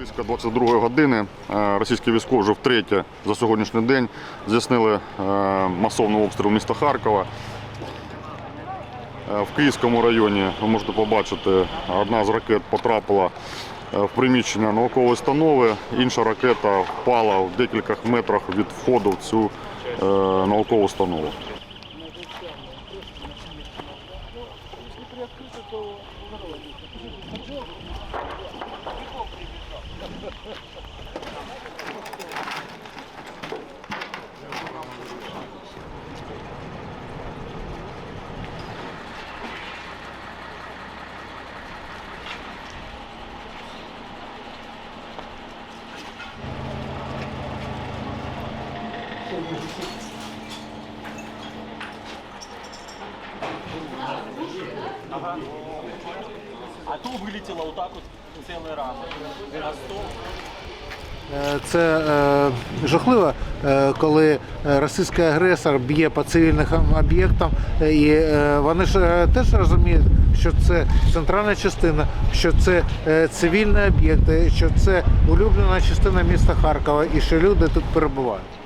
Близько 22 години е, російські військові вже втретє за сьогоднішній день здійснили е, масовний обстріл міста Харкова. Е, В Київському районі ви можете побачити, одна з ракет потрапила в приміщення наукової установи, інша ракета впала в декількох метрах від входу в цю наукову установу. А то вилетіло отак от цілий раз. Е, Це е, жахливо, е, коли е, російський агресор б'є по цивільним об'єктам, е, і е, вони ж е, теж розуміють, що це центральна частина, що це е, цивільні об'єкти, що це улюблена частина міста Харкова і що люди тут перебувають.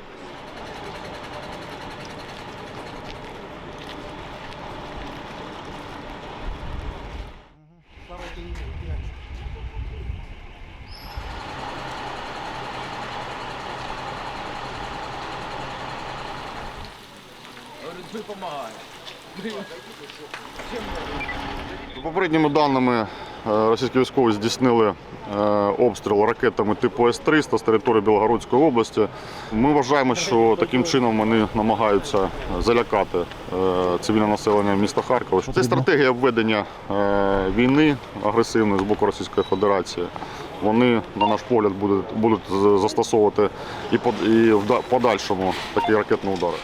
За Попередніми даними російські військові здійснили е, обстріл ракетами типу С-300 з території Білгородської області. Ми вважаємо, що таким чином вони намагаються залякати е, цивільне населення міста Харкова. Це стратегія введення е, війни агресивної з боку Російської Федерації. Вони, на наш погляд, будуть, будуть застосовувати і в подальшому такі ракетні удари.